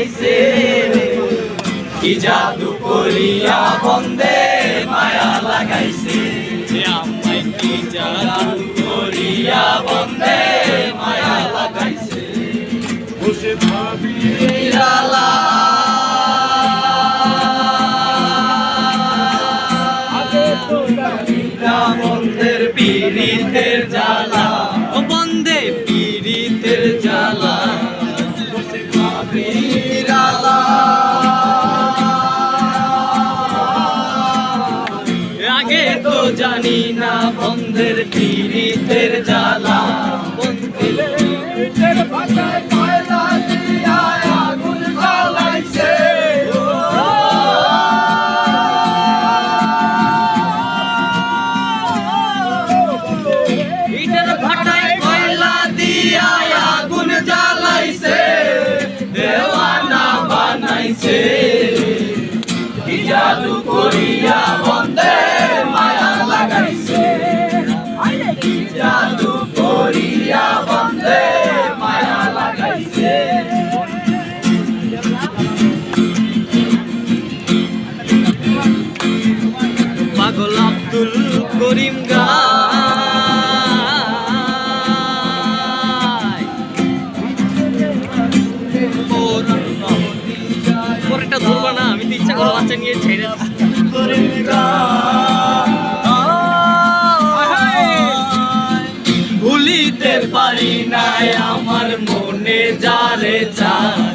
বানাইছে কি জাদু করিয়া বন্দে মায়া লাগাইছে। আমায় কি জাদু করিয়া বন্দে মায়া লাগাইছে। বসে ভাবি বন্ধের পীড়িতের জ্বালা। ও বন্দে পীড়িতের জানি না বন্ধের পীড়িতের জ্বালা। পাগল আব্দুল করিম গায় পরেরটা ধরবা না আমি তো ইচ্ছা করে বাচ্চা নিয়ে ছেড়ে ভুলিতে পারি নাই আমার মনে যারে চায়।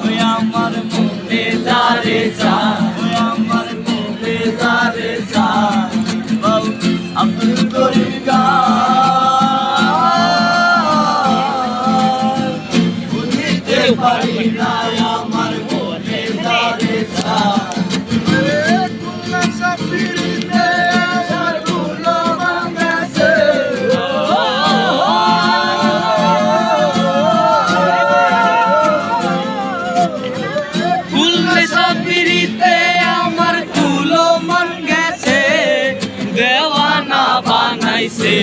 দেওয়ানা বানাইছে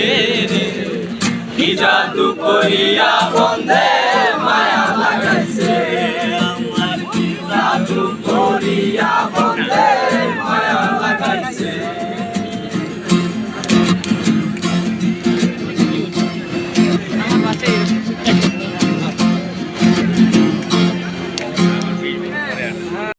রে। কি জাদু করিয়া বন্ধে মায়া লাগাইছে। আমার কি জাদু করিয়া বন্ধে